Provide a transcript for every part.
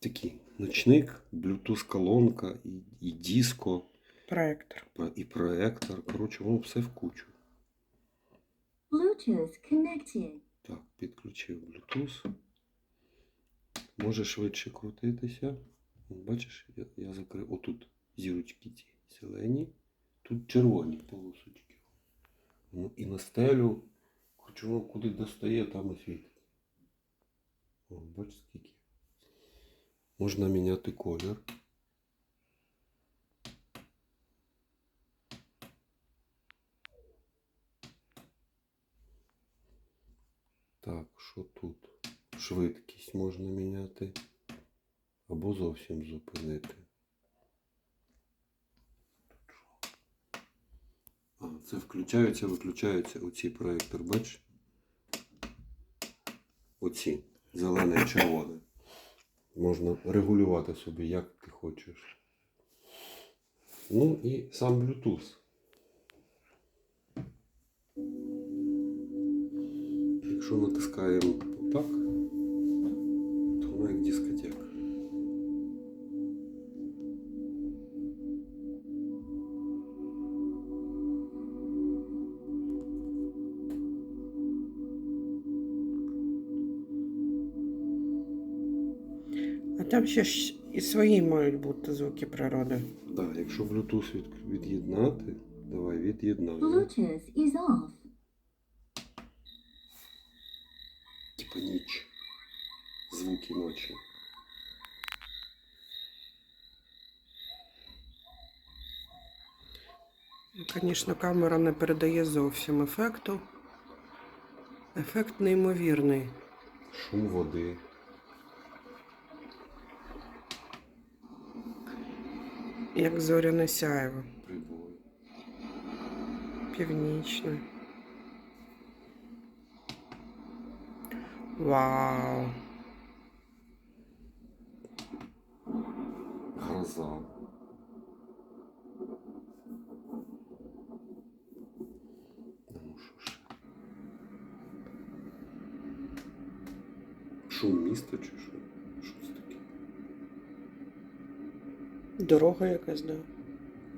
такий ночник, Bluetooth колонка і, і диско, Проектор. і проектор. Коротше, воно все в кучу. Bluetooth connected. Так, підключив Bluetooth. Може швидше крутитися. Бачиш, я, я закрив. Отут зірочки ці зелені, тут червоні полосочки. Ну, і на стелю, хоч воно куди достає, там і світить. Бачиш скільки. Можна міняти колір. Так, що тут? Швидкість можна міняти. Або зовсім зупинити. А, це включаються, виключаються оці проєктор, бачиш? Оці. Зелене і червоне. Можна регулювати собі, як ти хочеш. Ну і сам Bluetooth. Якщо натискаємо отак, там ще ж і свої мають бути звуки природи. Так, якщо Bluetooth від, від'єднати, давай від'єднаємо. Bluetooth is off. Типа ніч. Звуки ночі. Звісно, камера не передає зовсім ефекту. Ефект неймовірний. Шум води. Як зоряне сяєво. Прибой. Північне. Вау! Гроза. Ну що ж. Шум міста чи що? Що Дорога якась, да.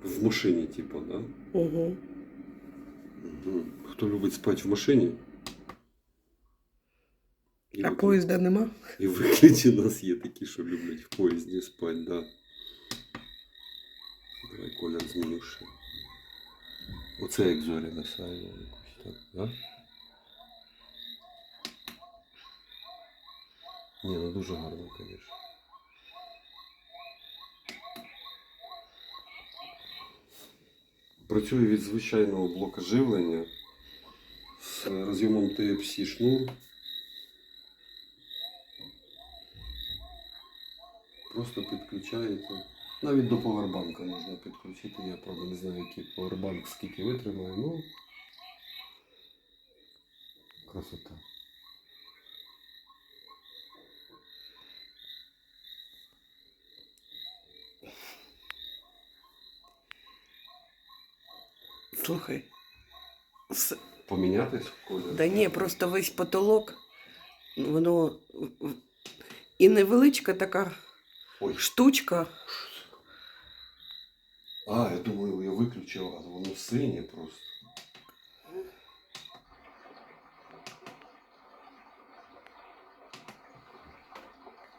В машині, типу, да? Угу. Угу. Хто любить спати в машині? І А вик- поїзда нема? І в вигляді у нас є такі, що люблять в поїзді спати, да. Давай колір зміню ще. Оце як зоря насає якось так, да? Ні, ну дуже гарно, звісно. Працює від звичайного блока живлення з роз'ємом Type-C шнур. Просто підключаєте. Навіть до повербанка можна підключити. Я правда не знаю, який повербанк скільки витримає, ну красота. Слухай. с- Помінятись колір? Да ні, просто весь потолок, воно і невеличка така Ой, штучка. а, я думаю, я виключив, а воно синє просто.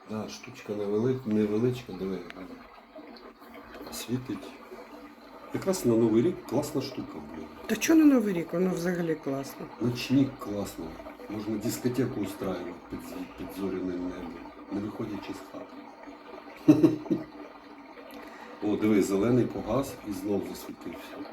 Да, штучка невелика, невеличка, диви. Світить. Якраз на Новий рік класна штука, блін. Та чого на Новий рік? Воно взагалі класно. Ночник класний. Можна дискотеку устраювати під, під зоряним небом, не виходячи з хати. О, диви, зелений погас і знов засвітився.